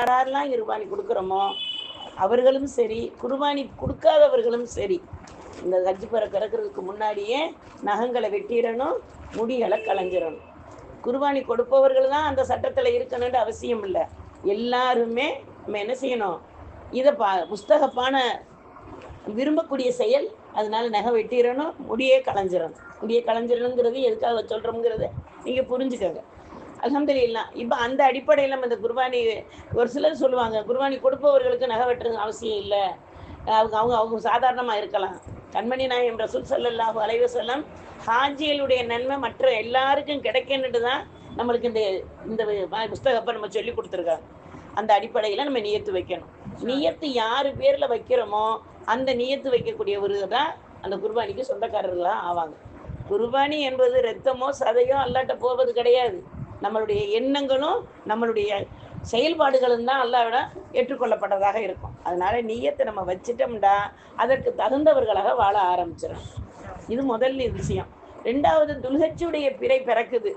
யாரெல்லாம் குர்பானி கொடுக்குறோமோ அவர்களும் சரி குர்பானி கொடுக்காதவர்களும் சரி இந்த கஜ்ஜி பற பிறக்கிறதுக்கு முன்னாடியே நகங்களை வெட்டிடணும் முடிகளை களைஞ்சிடணும். குர்பானி கொடுப்பவர்கள் தான் அந்த சட்டத்தில் இருக்கணும்னு அவசியம் இல்லை. எல்லாருமே நம்ம என்ன செய்யணும்? இதை பா புஸ்தகப்பான விரும்பக்கூடிய செயல் அதனால நகை வெட்டிடணும் முடியே களைஞ்சிடணும். முடியே களைஞ்சிடணுங்கிறது எதுக்காக சொல்கிறோங்கிறத நீங்கள் புரிஞ்சுக்கோங்க. அலமதுல்லா இப்போ அந்த அடிப்படையில் நம்ம இந்த குர்பானி ஒரு சிலர் சொல்லுவாங்க குர்பானி கொடுப்பவர்களுக்கு நகை வெட்டுறது அவசியம் இல்லை. அவங்க அவங்க அவங்க சாதாரணமாக இருக்கலாம். கண்மணி நாயம் ரசூல் சல்லாஹூ அலைஹி வஸல்லம் ஹாஜிகளுடைய நன்மை மற்ற எல்லாருக்கும் கிடைக்கணுட்டு தான் நம்மளுக்கு இந்த இந்த புஸ்தகப்பை நம்ம சொல்லி கொடுத்துருக்காங்க. அந்த அடிப்படையில் நம்ம நியத்து வைக்கணும். நியத்து யார் பேரில் வைக்கிறோமோ அந்த நியத்து வைக்கக்கூடியவர் தான் அந்த குர்பானிக்கு சொந்தக்காரர்களாக ஆவாங்க. குர்பானி என்பது ரத்தமோ சதையோ அல்லாட்ட போவது கிடையாது. நம்மளுடைய எண்ணங்களும் நம்மளுடைய செயல்பாடுகளும் தான் அல்லாவிட ஏற்றுக்கொள்ளப்பட்டதாக இருக்கும். அதனால நீயத்தை நம்ம வச்சிட்டோம்டா அதற்கு தகுந்தவர்களாக வாழ ஆரம்பிச்சிடும் இது முதல் விஷயம். ரெண்டாவது துல்கச்சியுடைய பிறை பிறக்குது.